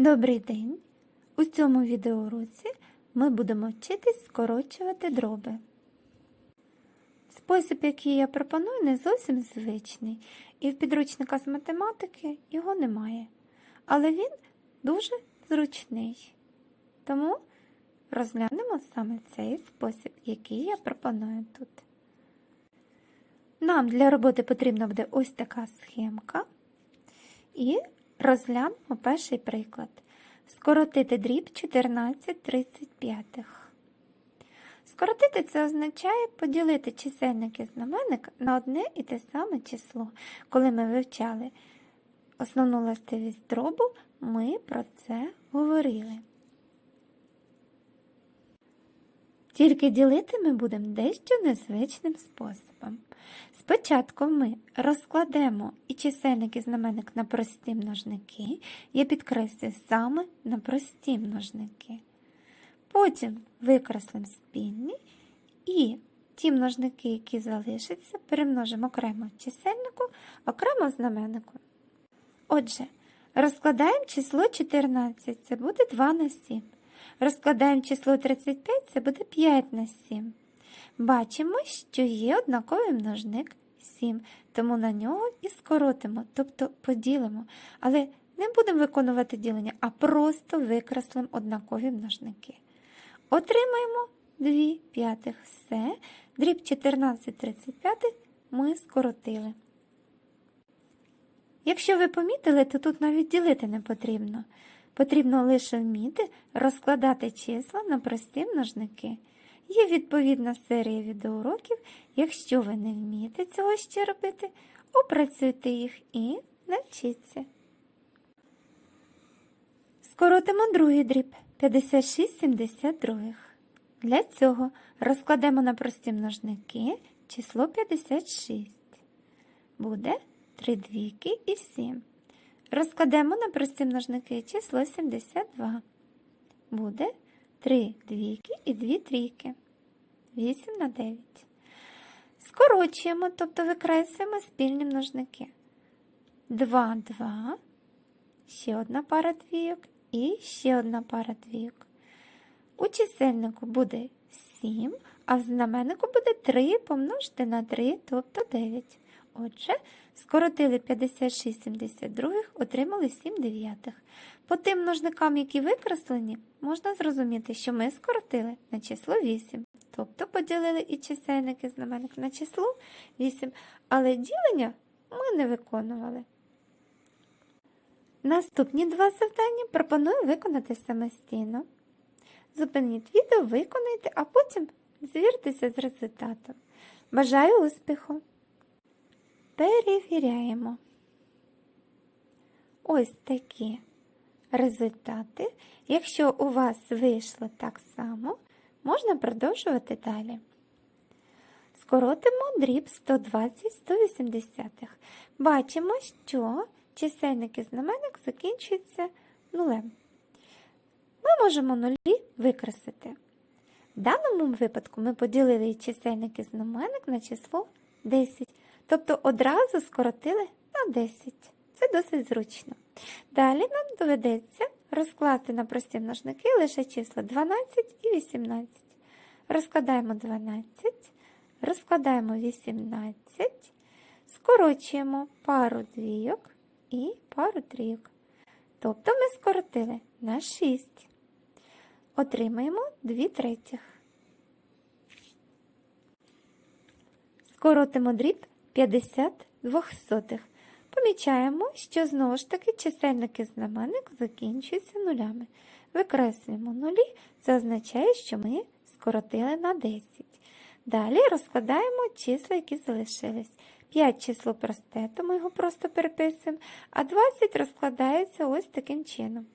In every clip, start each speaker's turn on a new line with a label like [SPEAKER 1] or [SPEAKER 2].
[SPEAKER 1] Добрий день! У цьому відеоуроці ми будемо вчитись скорочувати дроби. Спосіб, який я пропоную, не зовсім звичний, і в підручника з математики його немає. Але він дуже зручний. Тому розглянемо саме цей спосіб, який я пропоную тут. Нам для роботи потрібна буде ось така схемка. І розглянемо перший приклад. Скоротити дріб 14 35. Скоротити це означає поділити чисельник і знаменник на одне і те саме число. Коли ми вивчали основну властивість дробу, ми про це говорили. Тільки ділити ми будемо дещо незвичним способом. Спочатку ми розкладемо і чисельник і знаменник на прості множники, я підкреслюю саме на прості множники. Потім викреслимо спільні і ті множники, які залишаться, перемножимо окремо чисельнику, окремо знаменнику. Отже, розкладаємо число 14, це буде 2 на 7. Розкладаємо число 35, це буде 5 на 7. Бачимо, що є однаковий множник 7, тому на нього і скоротимо, тобто поділимо. Але не будемо виконувати ділення, а просто викреслимо однакові множники. Отримаємо 2 п'ятих. Все. Дріб 14 35 ми скоротили. Якщо ви помітили, то тут навіть ділити не потрібно. Потрібно лише вміти розкладати числа на прості множники. Є відповідна серія відеоуроків. Якщо ви не вмієте цього ще робити, опрацюйте їх і навчіться. Скоротимо другий дріб 56 72. Для цього розкладемо на прості множники число 56. Буде 3 двійки і 7. Розкладемо на прості множники число 72. Буде 3 двійки і 2 трійки. 8 на 9. Скорочуємо, тобто викреслюємо спільні множники. 2, 2, ще одна пара двійок і ще одна пара двійок. У чисельнику буде 7, а в знаменнику буде 3 помножити на 3, тобто 9. Отже, скоротили 56 72, отримали 7 дев'ятих. По тим множникам, які викреслені, можна зрозуміти, що ми скоротили на число 8. Тобто поділили і чисельник, і знаменник на число 8, але ділення ми не виконували. Наступні два завдання пропоную виконати самостійно. Зупиніть відео, виконайте, а потім звіртеся з результатом. Бажаю успіху! Перевіряємо. Ось такі результати. Якщо у вас вийшло так само, можна продовжувати далі. Скоротимо дріб 120 180. Бачимо, що чисельник і знаменник закінчуються нулем. Ми можемо нулі викреслити. В даному випадку ми поділили чисельник і знаменник на число 10. Тобто одразу скоротили на 10. Це досить зручно. Далі нам доведеться розкласти на прості множники лише числа 12 і 18. Розкладаємо 12, розкладаємо 18, скорочуємо пару двійок і пару трійок. Тобто ми скоротили на 6. Отримаємо 2 третіх. Скоротимо дріб 50 двохсотих. Помічаємо, що знову ж таки чисельник і знаменник закінчуються нулями. Викреслюємо нулі, це означає, що ми скоротили на 10. Далі розкладаємо числа, які залишились. 5 число просте, то ми його просто переписуємо, а 20 розкладається ось таким чином.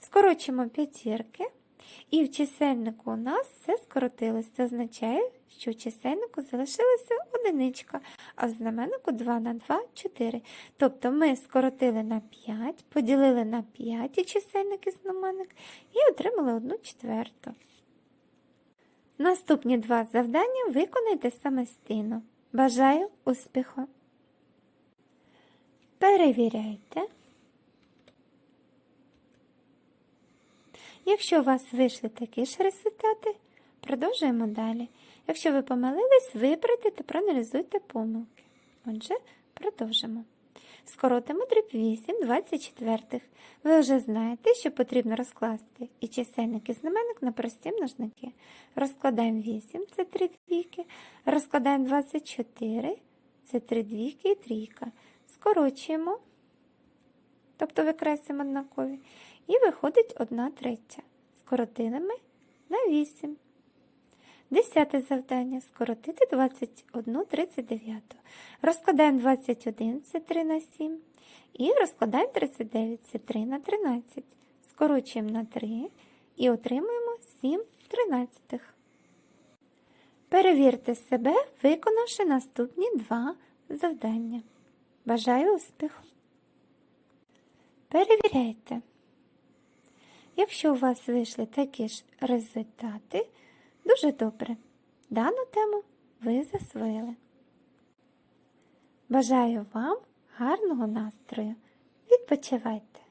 [SPEAKER 1] Скорочуємо п'ятірки, і в чисельнику у нас все скоротилось. Це означає, що в чисельнику залишилася одиничка, а в знаменнику 2 на 2 4. Тобто ми скоротили на 5, поділили на 5 і чисельник і знаменник і отримали 1 четверту. Наступні два завдання виконайте самостійно. Бажаю успіху! Перевіряйте. Якщо у вас вийшли такі ж результати, продовжуємо далі. Якщо ви помилились, виправте та проаналізуйте помилки. Отже, продовжимо. Скоротимо дріб 8 24. Ви вже знаєте, що потрібно розкласти і чисельник, і знаменник на прості множники. Розкладаємо 8, це 3 двійки. Розкладаємо 24, це 3 двійки і трійка. Скорочуємо, тобто викреслюємо однакові. І виходить 1 третя. Скоротили ми на 8. Десяте завдання скоротити 21 39. Розкладаємо 21, це 3 на 7. І розкладаємо 39, це 3 на 13. Скорочуємо на 3 і отримуємо 7 тринадцятих. Перевірте себе, виконавши наступні два завдання. Бажаю успіху! Перевіряйте. Якщо у вас вийшли такі ж результати, дуже добре. Дану тему ви засвоїли. Бажаю вам гарного настрою. Відпочивайте!